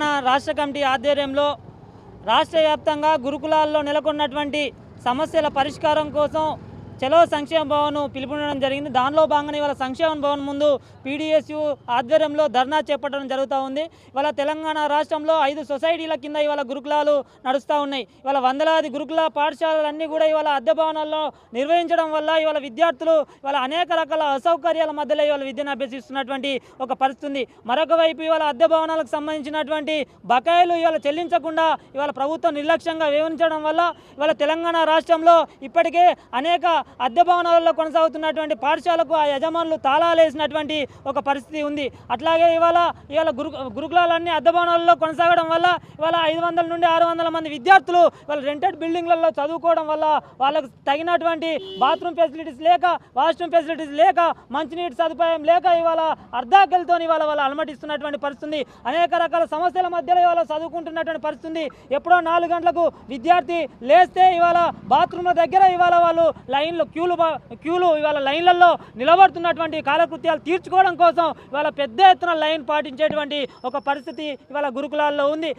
తెలంగాణ రాష్ట్ర కమిటీ ఆధ్వర్యంలో రాష్ట్ర వ్యాప్తంగా గురుకులాల్లో నెలకొన్నటువంటి సమస్యల పరిష్కారం కోసం చలో సంక్షేమ భవన్ పిలుపునడం జరిగింది. దానిలో భాగంగా ఇవాళ సంక్షేమ భవన్ ముందు పీడిఎస్యు ఆధ్వర్యంలో ధర్నా చేపట్టడం జరుగుతూ ఉంది. ఇవాళ తెలంగాణ రాష్ట్రంలో ఐదు సొసైటీల కింద ఇవాళ గురుకులాలు నడుస్తూ ఉన్నాయి. ఇవాళ వందలాది గురుకుల పాఠశాలలన్నీ కూడా ఇవాళ అద్దె భవనాల్లో నిర్వహించడం వల్ల ఇవాళ విద్యార్థులు ఇవాళ అనేక రకాల అసౌకర్యాల మధ్యలో ఇవాళ విద్యను అభ్యసిస్తున్నటువంటి ఒక పరిస్థితి ఉంది మరొక వైపు ఇవాళ అద్దె భవనాలకు సంబంధించినటువంటి బకాయిలు ఇవాళ చెల్లించకుండా ఇవాళ ప్రభుత్వం నిర్లక్ష్యంగా వివరించడం వల్ల ఇవాళ తెలంగాణ రాష్ట్రంలో ఇప్పటికే అనేక అద్దె భవనాలలో కొనసాగుతున్నటువంటి పాఠశాలకు ఆ యజమానులు తాళాలు వేసినటువంటి ఒక పరిస్థితి ఉంది. అట్లాగే ఇవాళ ఇవాళ గురు గురుకులాలన్నీ అద్దె భవనాలలో కొనసాగడం వల్ల ఇవాళ ఐదు వందల నుండి ఆరు వందల మంది విద్యార్థులు ఇవాళ రెంటెడ్ బిల్డింగ్లలో చదువుకోవడం వల్ల వాళ్ళకు తగినటువంటి బాత్రూమ్ ఫెసిలిటీస్ లేక వాష్రూమ్ ఫెసిలిటీస్ లేక మంచినీటి సదుపాయం లేక ఇవాళ అర్ధాకలతో ఇవాళ వాళ్ళు అలమటిస్తున్నటువంటి పరిస్థితి అనేక రకాల సమస్యల మధ్యలో ఇవాళ చదువుకుంటున్నటువంటి పరిస్థితి ఎప్పుడో నాలుగు గంటలకు విద్యార్థి లేస్తే ఇవాళ బాత్రూమ్ల దగ్గర ఇవాళ వాళ్ళు లైన్ లైన్లు క్యూలు క్యూలు ఇవాళ లైన్లలో నిలబడుతున్నటువంటి కాలకృత్యాలు తీర్చుకోవడం కోసం ఇవాళ పెద్ద ఎత్తున లైన్ పాటించేటువంటి ఒక పరిస్థితి ఇవాళ గురుకులాల్లో ఉంది.